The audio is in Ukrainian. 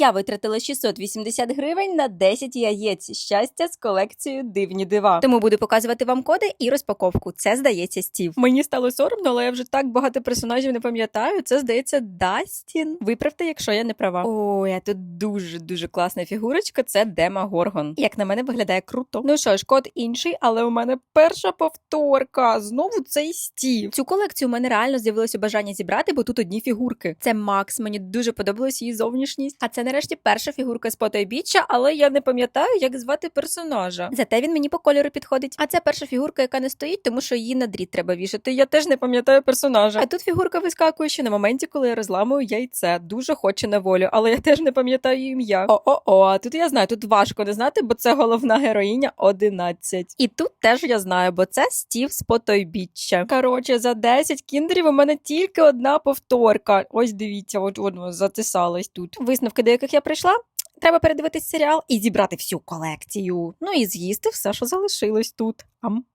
Я витратила 680 гривень на 10 яєць щастя з колекцією дивні дива. Тому буду показувати вам коди і розпаковку. Це здається Стів. Мені стало соромно, але я вже так багато персонажів не пам'ятаю. Це здається Дастін. Виправте, якщо я не права. Ой, а тут дуже дуже класна фігурочка. Це Дема Горгон. Як на мене виглядає круто. Ну що ж, код інший, але у мене перша повторка. Знову цей стів. Цю колекцію у мене реально з'явилося бажання зібрати, бо тут одні фігурки. Це Макс. Мені дуже подобалась її зовнішність. А це нарешті перша фігурка з Потойбіччя, але я не пам'ятаю, як звати персонажа. Зате він мені по кольору підходить. А це перша фігурка, яка не стоїть, тому що її на дріт треба вішати. Я теж не пам'ятаю персонажа. А тут фігурка вискакує ще на моменті, коли я розламую яйце. Дуже хоче на волю, але я теж не пам'ятаю ім'я. О-о-о, а тут я знаю, тут важко не знати, бо це головна героїня 11. І тут теж я знаю, бо це Стів з потойбіччя. Коротше, за 10 кіндерів у мене тільки одна повторка. Ось дивіться, от воно затисалось тут. Висновки, до яких я прийшла. Треба передивитись серіал і зібрати всю колекцію. Ну і з'їсти все, що залишилось тут. Ам.